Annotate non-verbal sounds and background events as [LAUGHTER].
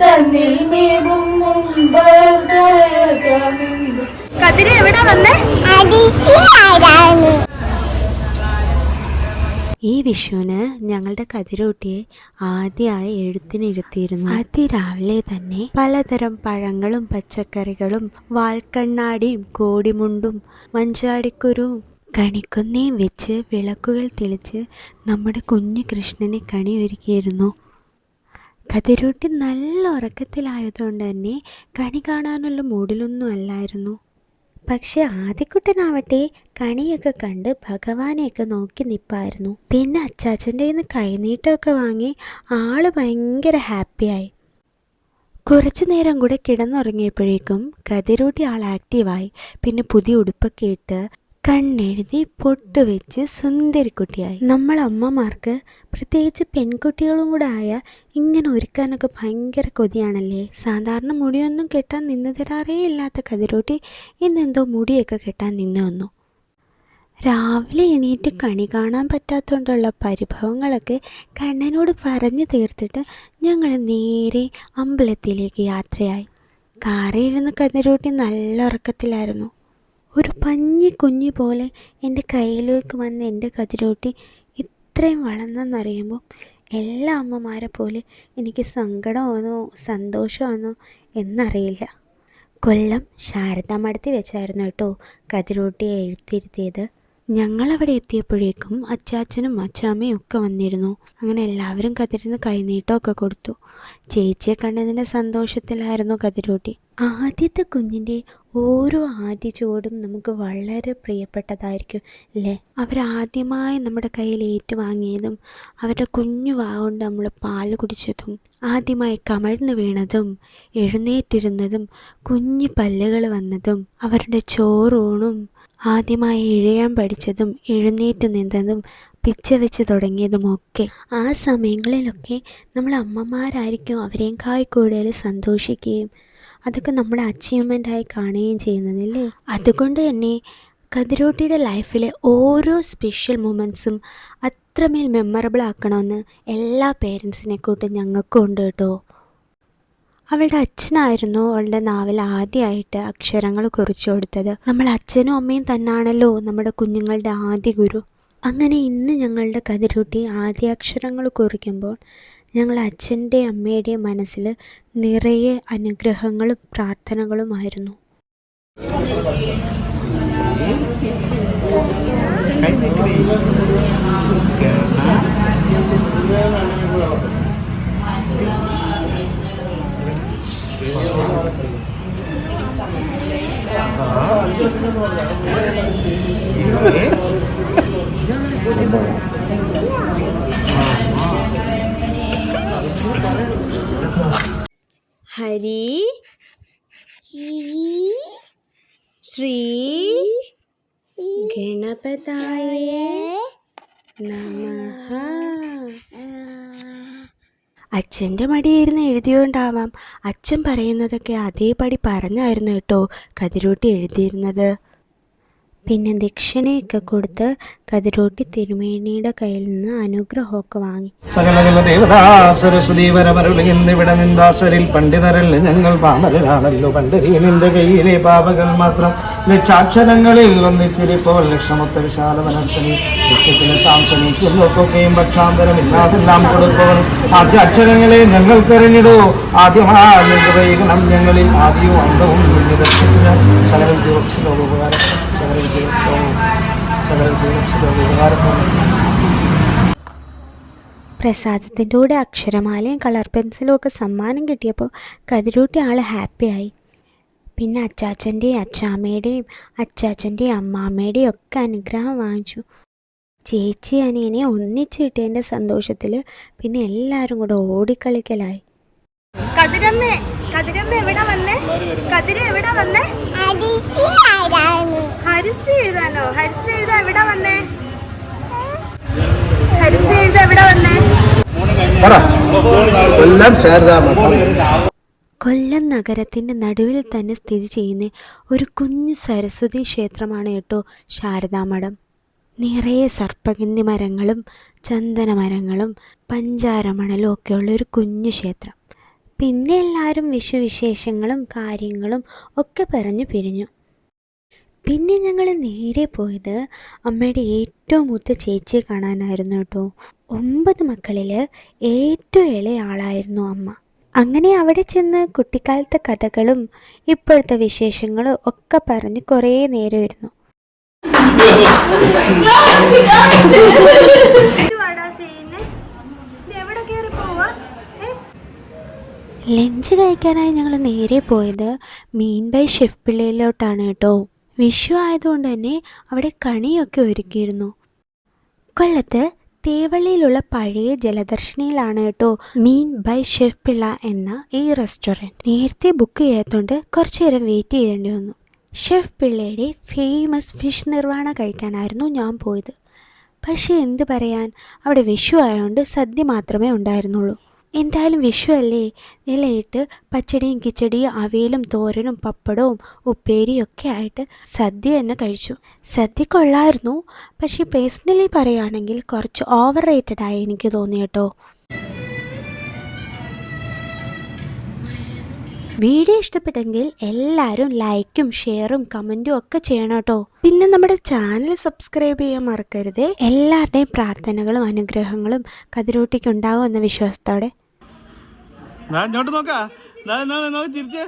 തന്നിൽ മേവും മുമ്പ് കതിര് എവിടെ വന്നേ? ഈ വിഷുവിന് ഞങ്ങളുടെ കതിരൂട്ടിയെ ആദ്യമായി എഴുത്തിനിരുത്തിയിരുന്നു. അതിരാവിലെ രാവിലെ തന്നെ പലതരം പഴങ്ങളും പച്ചക്കറികളും വാൽക്കണ്ണാടിയും കോടിമുണ്ടും മഞ്ചാടിക്കുരുവും കണിക്കൊന്നയും വെച്ച് വിളക്കുകൾ തെളിച്ച് നമ്മുടെ കുഞ്ഞു കൃഷ്ണനെ കണി ഒരുക്കിയിരുന്നു കതിരൂട്ടി നല്ല ഉറക്കത്തിലായതുകൊണ്ട് തന്നെ കണി കാണാനുള്ള മൂഡിലൊന്നും അല്ലായിരുന്നു. പക്ഷെ ആദ്യക്കുട്ടനാവട്ടെ കണിയൊക്കെ കണ്ട് ഭഗവാനെയൊക്കെ നോക്കി നിപ്പായിരുന്നു. പിന്നെ അച്ചാച്ചന്റെ നിന്ന് കൈനീട്ടമൊക്കെ വാങ്ങി ആൾ ഭയങ്കര ഹാപ്പിയായി. കുറച്ചു നേരം കൂടെ കിടന്നുറങ്ങിയപ്പോഴേക്കും കതിരൂട്ടി ആൾ ആക്റ്റീവായി. പിന്നെ പുതിയ ഉടുപ്പൊക്കെ ഇട്ട് കണ്ണെഴുതി പൊട്ടുവെച്ച് സുന്ദരിക്കുട്ടിയായി. നമ്മൾ അമ്മമാർക്ക് പ്രത്യേകിച്ച് പെൺകുട്ടികളും കൂടെ ആയ ഇങ്ങനെ ഒരുക്കാനൊക്കെ ഭയങ്കര കൊതിയാണല്ലേ? സാധാരണ മുടിയൊന്നും കെട്ടാൻ നിന്ന് തരാറേ ഇല്ലാത്ത കതിരോട്ടി ഇന്നെന്തോ മുടിയൊക്കെ കെട്ടാൻ നിന്ന് വന്നു. രാവിലെ എണീറ്റ് കണി കാണാൻ പറ്റാത്തതുകൊണ്ടുള്ള പരിഭവങ്ങളൊക്കെ കണ്ണനോട് പറഞ്ഞു തീർത്തിട്ട് ഞങ്ങൾ നേരെ അമ്പലത്തിലേക്ക് യാത്രയായി. കാറിൽ ഇരുന്ന് കതിരോട്ടി നല്ല ഉറക്കത്തിലായിരുന്നു. ഒരു പഞ്ഞി കുഞ്ഞി പോലെ എന്റെ കയ്യിലേക്ക് വന്ന എന്റെ കതിരോട്ടി ഇത്രയും വളർന്നെന്നറിയുമ്പോൾ എല്ലാ അമ്മമാരെ പോലെ എനിക്ക് സങ്കടമാണോ സന്തോഷമാണോ എന്നറിയില്ല. കൊല്ലം ശാരദാമടത്തി വെച്ചായിരുന്നു കേട്ടോ കതിരോട്ടിയെ എഴുത്തിരുത്തിയത്. ഞങ്ങളവിടെ എത്തിയപ്പോഴേക്കും അച്ചാച്ചനും അച്ചാമ്മയും ഒക്കെ വന്നിരുന്നു. അങ്ങനെ എല്ലാവരും കതിരിന് കൈനീട്ടമൊക്കെ കൊടുത്തു. ചേച്ചിയെ കണ്ടതിന്റെ സന്തോഷത്തിലായിരുന്നു കതിരോട്ടി. ആദ്യത്തെ കുഞ്ഞിന്റെ ഓരോ ആദ്യ ചുവടും നമുക്ക് വളരെ പ്രിയപ്പെട്ടതായിരിക്കും അല്ലേ? അവരാദ്യമായി നമ്മുടെ കയ്യിൽ ഏറ്റുവാങ്ങിയതും അവരുടെ കുഞ്ഞു വാവുകൊണ്ട് നമ്മൾ പാൽ കുടിച്ചതും ആദ്യമായി കമഴ്ന്നു വീണതും എഴുന്നേറ്റിരുന്നതും കുഞ്ഞു പല്ലുകൾ വന്നതും അവരുടെ ചോറൂണും ആദ്യമായി ഇഴയാൻ പഠിച്ചതും എഴുന്നേറ്റ് നിന്നതും പിച്ച വെച്ച് തുടങ്ങിയതുമൊക്കെ. ആ സമയങ്ങളിലൊക്കെ നമ്മൾ അമ്മമാരായിരിക്കും അവരെക്കായി കൂടുതൽ സന്തോഷിക്കുകയും അതൊക്കെ നമ്മുടെ അച്ചീവ്മെന്റായി കാണുകയും ചെയ്യുന്നതല്ലേ? അതുകൊണ്ട് തന്നെ കതിരോട്ടിയുടെ ലൈഫിലെ ഓരോ സ്പെഷ്യൽ മൊമെന്റ്സും അത്രമേൽ മെമ്മറബിൾ ആക്കണമെന്ന് എല്ലാ പേരൻസിനെ കൂട്ടും ഞങ്ങൾക്കും ഉണ്ട് കേട്ടോ. അവളുടെ അച്ഛനായിരുന്നു അവളുടെ നാവിൽ ആദ്യമായിട്ട് അക്ഷരങ്ങൾ കുറിച്ചു കൊടുത്തത്. നമ്മൾ അച്ഛനും അമ്മയും തന്നാണല്ലോ നമ്മുടെ കുഞ്ഞുങ്ങളുടെ ആദ്യ ഗുരു. അങ്ങനെ ഇന്ന് ഞങ്ങളുടെ കതിരൂട്ടി ആദ്യാക്ഷരങ്ങൾ കുറിക്കുമ്പോൾ ഞങ്ങൾ അച്ഛന്റെയും അമ്മയുടെയും മനസ്സിൽ നിറയെ അനുഗ്രഹങ്ങളും പ്രാർത്ഥനകളുമായിരുന്നു. हरी श्री गणपताय नमः। അച്ഛന്റെ മടിയിരുന്ന് എഴുതിയോണ്ടാവാം. അച്ഛൻ പറയുന്നതൊക്കെ അതേപടി പറഞ്ഞായിരുന്നു കേട്ടോ കതിരൂട്ടി എഴുതിയിരുന്നത്. പിന്നെ ദക്ഷിണയൊക്കെ കൊടുത്ത് കതിരോട്ടി തിരുമേനിയുടെ കയ്യിൽ നിന്ന് അനുഗ്രഹമൊക്കെ വാങ്ങി. സകലകല ദേവതാസുരസുദീവരമരുളിന്നിവിടെ നിന്ദാസരിൽ പണ്ഡിതരല്ല ഞങ്ങൾ പാമരനാണല്ലോ. പണ്ടരി നിന്റെ കയ്യിലെ പാപകൾ മാത്രം ലക്ഷാക്ഷരങ്ങളിൽ ഒന്നിച്ചിരിപ്പോൾ ലക്ഷമൊത്ത വിശാല വനസ്പതി ലക്ഷ്യത്തിന് താം ശ്രമിക്കുന്നൊക്കെയും പക്ഷാന്തരമില്ലാതെല്ലാം കൊടുപ്പവൻ ആദ്യ അക്ഷരങ്ങളെ ഞങ്ങൾക്കെറിഞ്ഞിടൂ. ആദ്യമായി ഞങ്ങളിൽ ആദ്യവും അന്തവും നിർദ്ദേശിക്കുന്ന സകല ഉപകാരം സകല പ്രസാദത്തിന്റെ കൂടെ അക്ഷരമാലയും കളർ പെൻസിലും ഒക്കെ സമ്മാനം കിട്ടിയപ്പോൾ കതിരൂട്ടി ആൾ ഹാപ്പിയായി. പിന്നെ അച്ചാച്ചന്റെയും അച്ചാമ്മയുടെയും അച്ചാച്ചന്റെയും അമ്മാമ്മയുടെയും ഒക്കെ അനുഗ്രഹം വാങ്ങിച്ചു. ചേച്ചി അനിയനെ ഒന്നിച്ച് കിട്ടിയതിന്റെ സന്തോഷത്തിൽ പിന്നെ എല്ലാവരും കൂടെ ഓടിക്കളിക്കലായി. കതിരമ്മേ കതിരമ്മ എവിടെ വന്നേ? കതിര എവിടെ വന്നേ? ഹരിശ്രീ എഴുതാനോ? ഹരിശ്രീ എഴുതാ എവിടെ വന്നേ? ഹരിശ്രീ എഴുതാ എവിടെ വന്നേ? കൊല്ലം നഗരത്തിന്റെ കൊല്ലം നഗരത്തിന്റെ നടുവിൽ തന്നെ സ്ഥിതി ചെയ്യുന്ന ഒരു കുഞ്ഞു സരസ്വതി ക്ഷേത്രമാണ് കേട്ടോ ശാരദാമഠം നിറയെ സർപ്പഗന്ധി മരങ്ങളും ചന്ദന മരങ്ങളും പഞ്ചാരമണലും ഒക്കെയുള്ള ഒരു കുഞ്ഞു ക്ഷേത്രം. പിന്നെ എല്ലാവരും വിശുവിശേഷങ്ങളും കാര്യങ്ങളും ഒക്കെ പറഞ്ഞു പിരിഞ്ഞു. പിന്നെ ഞങ്ങൾ നേരെ പോയത് അമ്മയുടെ ഏറ്റവും മൂത്ത ചേച്ചിയെ കാണാനായിരുന്നു കേട്ടോ. ഒമ്പത് മക്കളിൽ ഏറ്റവും ഇളയ ആളായിരുന്നു അമ്മ. അങ്ങനെ അവിടെ ചെന്ന് കുട്ടിക്കാലത്തെ കഥകളും ഇപ്പോഴത്തെ വിശേഷങ്ങളും ഒക്കെ പറഞ്ഞ് കുറേ നേരം [LAUGHS] ലഞ്ച് കഴിക്കാനായി ഞങ്ങൾ നേരെ പോയത് മീൻ ബൈ ഷെഫ് പിള്ളയിലോട്ടാണ് കേട്ടോ. വിഷു ആയതുകൊണ്ട് തന്നെ അവിടെ കണിയൊക്കെ ഒരുക്കിയിരുന്നു. കൊല്ലത്ത് തേവള്ളിയിലുള്ള പഴയ ജലദർശിനിയിലാണ് കേട്ടോ മീൻ ബൈ ഷെഫ് പിള്ള എന്ന ഈ റെസ്റ്റോറന്റ് നേരത്തെ ബുക്ക് ചെയ്യാത്തതുകൊണ്ട് കുറച്ചു നേരം വെയിറ്റ് ചെയ്യേണ്ടി വന്നു. ഷെഫ് പിള്ളയുടെ ഫേമസ് ഫിഷ് നിർവാണ കഴിക്കാനായിരുന്നു ഞാൻ പോയത്. പക്ഷേ എന്ത് പറയാൻ അവിടെ വിഷു ആയതുകൊണ്ട് സദ്യ മാത്രമേ ഉണ്ടായിരുന്നുള്ളൂ. എന്തായാലും വിഷു അല്ലേ നിലയിട്ട് പച്ചടിയും കിച്ചടിയും അവിയലും തോരനും പപ്പടവും ഉപ്പേരിയും ഒക്കെ ആയിട്ട് സദ്യ തന്നെ കഴിച്ചു. സദ്യ കൊള്ളായിരുന്നു. പക്ഷേ പേഴ്സണലി പറയുകയാണെങ്കിൽ കുറച്ച് ഓവർ റേറ്റഡ് ആയി എനിക്ക് തോന്നി കേട്ടോ. വീഡിയോ ഇഷ്ടപ്പെട്ടെങ്കിൽ എല്ലാവരും ലൈക്കും ഷെയറും കമന്റും ഒക്കെ ചെയ്യണം കേട്ടോ. പിന്നെ നമ്മുടെ ചാനൽ സബ്സ്ക്രൈബ് ചെയ്യാൻ മറക്കരുത്. എല്ലാവരുടെയും പ്രാർത്ഥനകളും അനുഗ്രഹങ്ങളും കതിരൂട്ടിക്ക് ഉണ്ടാവും എന്ന വിശ്വാസത്തോടെ ഞാൻ ഇങ്ങോട്ട് നോക്കാ. ചിരിച്ചേ?